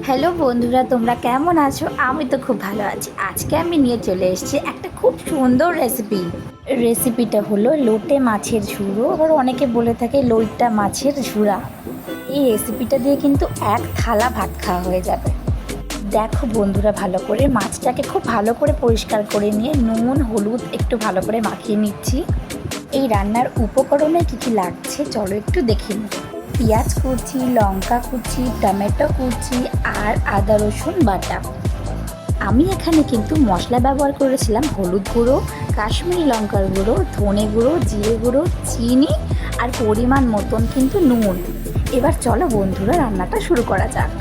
Hello বন্ধুরা, তোমরা কেমন আছো? আমি তো খুব ভালো আছি। আজকে আমি নিয়ে চলে এসেছি একটা খুব সুন্দর রেসিপি রেসিপিটা হলো লোটে মাছের ঝুড়ো। আবার অনেকে বলে থাকে লইটা মাছের ঝুড়া। এই রেসিপিটা দিয়ে কিন্তু এক থালা ভাত খাওয়া হয়ে যাবে। দেখো বন্ধুরা, ভালো করে মাছটাকে খুব ভালো করে পরিষ্কার করে নিয়ে নুন, হলুদ একটু ভালো করে মাখিয়ে নিচ্ছি। এই রান্নার উপকরণে কী কী লাগছে, চলো একটু দেখে নিই। পেঁয়াজ কুচি, লঙ্কা কুচি, টমেটো কুচি আর আদা, রসুন বাটা। আমি এখানে কিন্তু মশলা ব্যবহার করেছিলাম হলুদ গুঁড়ো, কাশ্মীরি লঙ্কার গুঁড়ো, ধনে গুঁড়ো, জিরে গুঁড়ো, চিনি আর পরিমাণ মতন কিন্তু নুন। এবার চলো বন্ধুরা, রান্নাটা শুরু করা যাক।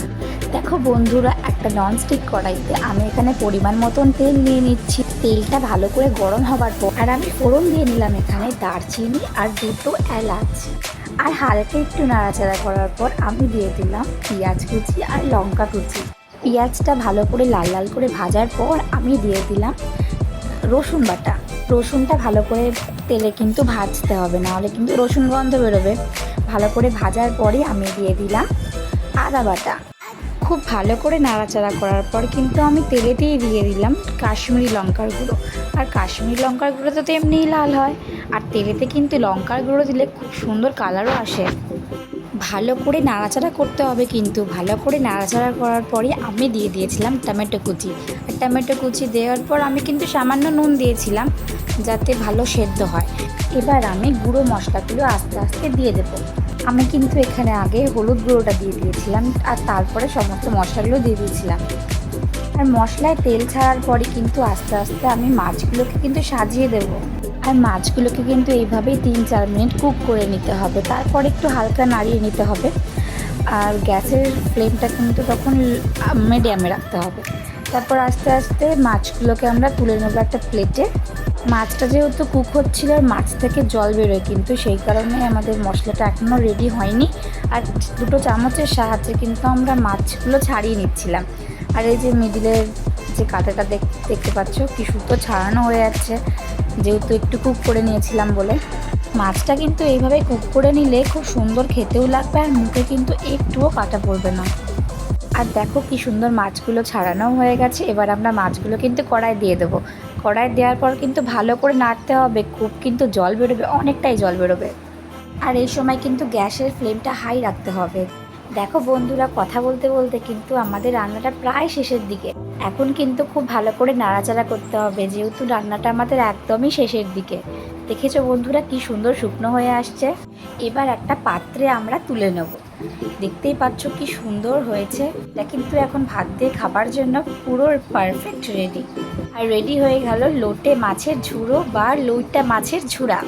দেখো বন্ধুরা, একটা ননস্টিক কড়াইতে আমি এখানে পরিমাণ মতন তেল নিয়ে নিচ্ছি। তেলটা ভালো করে গরম হবার পর আর আমি ফোড়ন দিয়ে নিলাম এখানে দারচিনি আর দুটো এলাচ। আর হালকা একটু নাড়াচাড়া করার পর আমি দিয়ে দিলাম পেঁয়াজ কুচি আর লঙ্কা কুচি। পেঁয়াজটা ভালো করে লাল লাল করে ভাজার পর আমি দিয়ে দিলাম রসুন বাটা। রসুনটা ভালো করে তেলে কিন্তু ভাজতে হবে, নাহলে কিন্তু রসুন গন্ধ বেরোবে। ভালো করে ভাজার পরে আমি দিয়ে দিলাম আদা বাটা। খুব ভালো করে নাড়াচাড়া করার পর কিন্তু আমি তেলেতেই দিয়ে দিলাম কাশ্মীরি লঙ্কার গুঁড়ো। আর কাশ্মীরি লঙ্কার গুঁড়ো তো এমনিই লাল হয়। আর তেলেতে কিন্তু লঙ্কার গুঁড়ো দিলে খুব সুন্দর কালারও আসে। ভালো করে নাড়াচাড়া করতে হবে কিন্তু। ভালো করে নাড়াচাড়া করার পরে আমি দিয়ে দিয়েছিলাম টমেটো কুচি। আর টমেটো কুচি দেওয়ার পর আমি কিন্তু সামান্য নুন দিয়েছিলাম যাতে ভালো সেদ্ধ হয়। এবার আমি গুঁড়ো মশলাগুলো আস্তে আস্তে দিয়ে দেবো। আমি কিন্তু এখানে আগে হলুদ গুঁড়োটা দিয়ে দিয়েছিলাম, আর তারপরে সমস্ত মশলাগুলো দিয়ে দিয়েছিলাম। আর মশলায় তেল ছাড়ার পরে কিন্তু আস্তে আস্তে আমি মাছগুলোকে কিন্তু সাজিয়ে দেবো। আর মাছগুলোকে কিন্তু এইভাবেই তিন চার মিনিট কুক করে নিতে হবে। তারপর একটু হালকা নাড়িয়ে নিতে হবে। আর গ্যাসের ফ্লেমটা কিন্তু তখন মিডিয়ামে রাখতে হবে। তারপর আস্তে আস্তে মাছগুলোকে আমরা তুলে নেব একটা প্লেটে মাছটা যেহেতু কুক হচ্ছিল আর মাছ থেকে জল বেরোয়, কিন্তু সেই কারণে আমাদের মশলাটা এখনও রেডি হয়নি। আর দুটো চামচের সাহায্যে কিন্তু আমরা মাছগুলো ছাড়িয়ে নিচ্ছিলাম। আর এই যে মিডিলের যে কাঁটাটা দেখতে পাচ্ছ, কি সুতো ছাড়ানো হয়ে যাচ্ছে। যেহেতু একটু কুক করে নিয়েছিলাম বলে। মাছটা কিন্তু এইভাবে কুক করে নিলে খুব সুন্দর খেতেও লাগবে আর মুখে কিন্তু একটুও কাটা পড়বে না। আর দেখো কি সুন্দর মাছগুলো ছাড়ানো হয়ে গেছে। এবার আমরা মাছগুলো কিন্তু কড়াই দিয়ে দেবো। কড়াই দেওয়ার পর কিন্তু ভালো করে নাড়তে হবে। খুব কিন্তু জল বেরোবে, অনেকটাই জল বেরোবে। আর এই সময় কিন্তু গ্যাসের ফ্লেমটা হাই রাখতে হবে। দেখো বন্ধুরা, কথা বলতে বলতে কিন্তু আমাদের রান্নাটা প্রায় শেষের দিকে। এখন কিন্তু খুব ভালো করে নাড়াচাড়া করতে হবে, যেহেতু রান্নাটা আমাদের একদমই শেষের দিকে। দেখেছ বন্ধুরা কি সুন্দর শুকনো হয়ে আসছে? এবার একটা পাত্রে আমরা তুলে নেব। দেখতেই পাচ্ছ কি সুন্দর হয়েছে। এটা কিন্তু এখন ভাত দিয়ে খাবার জন্য পুরো পারফেক্ট রেডি আর রেডি হয়ে গেল লোটে মাছের ঝুড়ো বা লইটা মাছের ঝুড়া।